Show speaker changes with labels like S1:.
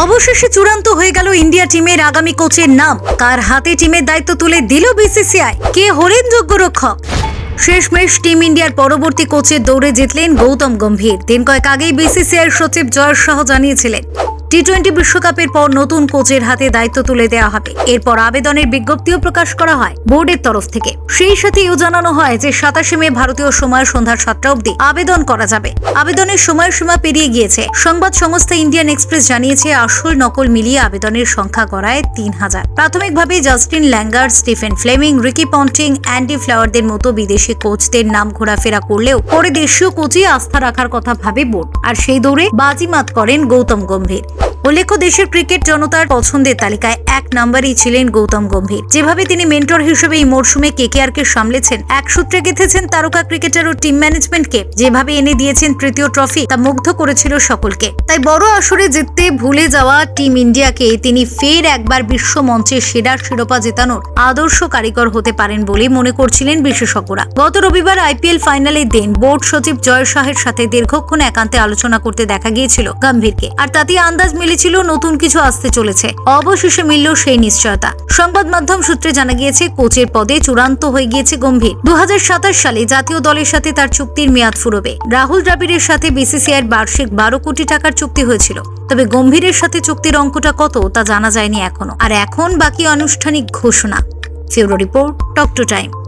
S1: অবশেষে চূড়ান্ত হয়ে গেল ইন্ডিয়া টিমের আগামী কোচের নাম। কার হাতে টিমের দায়িত্ব তুলে দিল বিসিসিআই? কে হলেন যোগ্য রক্ষক শেষমেশ টিম ইন্ডিয়ার পরবর্তী কোচের দৌড়ে জিতলেন গৌতম গম্ভীর। দিন কয়েক আগেই বিসিসিআই সচিব জয় শাহ জানিয়েছিলেন। টি টোয়েন্টি বিশ্বকাপের পর নতুন কোচের হাতে দায়িত্ব তুলে দেওয়া হবে। এরপর আবেদনের বিজ্ঞপ্তিও প্রকাশ করা হয় বোর্ডের তরফ থেকে। সেই সাথে এও জানানো হয় যে সাতাশে মে ভারতীয় সময় সন্ধ্যা সাতটা অবধি আবেদন করা যাবে। আবেদনের সময়সীমা পেরিয়ে গিয়েছে। সংবাদ সংস্থা ইন্ডিয়ান এক্সপ্রেস জানিয়েছে, আসল নকল মিলিয়ে আবেদনের সংখ্যা করায় তিন হাজার। প্রাথমিকভাবে Justin Langer Stephen Fleming, Ricky Ponting, Andy ফ্লাওয়ারদের মতো বিদেশি কোচদের নাম ঘোরাফেরা করলেও পরে দেশীয় কোচে আস্থা রাখার কথা ভাবে বোর্ড। আর সেই দৌড়ে বাজিমাত করেন গৌতম গম্ভীর। উল্লেখ্য দেশের ক্রিকেট জনতার পছন্দের তালিকায় এক নম্বরই ছিলেন গৌতম গম্ভীর। যেভাবে তিনি মেন্টর হিসেবে এই মরশুমে কেকেআরকে সামলেছেন, এক সূত্রে গেঁথেছেন তারকা ক্রিকেটার ও টিম ম্যানেজমেন্টকে। যেভাবে এনে দিয়েছেন তৃতীয় ট্রফি, তা মুগ্ধ করেছিল সকলকে। তাই বড় আসরে জিততে ভুলে যাওয়া টিম ইন্ডিয়াকে তিনি ফের একবার বিশ্ব মঞ্চে সেরা শিরোপা জেতানোর আদর্শ কারিগর হতে পারেন বলে মনে করছিলেন বিশেষজ্ঞরা। গত রবিবার আইপিএল ফাইনালের দিন বোর্ড সচিব জয় শাহের সাথে দীর্ঘক্ষণ একান্তে আলোচনা করতে দেখা গিয়েছিল গম্ভীরকে। আর তাতে আন্দাজ মিলেছিল নতুন কিছু আসতে চলেছে। অবশেষে মিলল সেই নিশ্চয়তা। সংবাদ মাধ্যম সূত্রে জানা গিয়েছে, কোচের পদে চূড়ান্ত হয়ে গিয়েছে গম্ভীর। দু সালে জাতীয় দলের সাথে তার চুক্তির মেয়াদ ফুরবে। রাহুল দ্রাবিড়ের সাথে বিসিসিআইয়ের বার্ষিক বারো কোটি টাকার চুক্তি হয়েছিল। তবে গম্ভীরের সাথে চুক্তির অঙ্কটা কত, তা জানা যায়নি এখনও। আর এখন বাকি আনুষ্ঠানিক ঘোষণা। ফিউরো রিপোর্ট টক টু টাইম।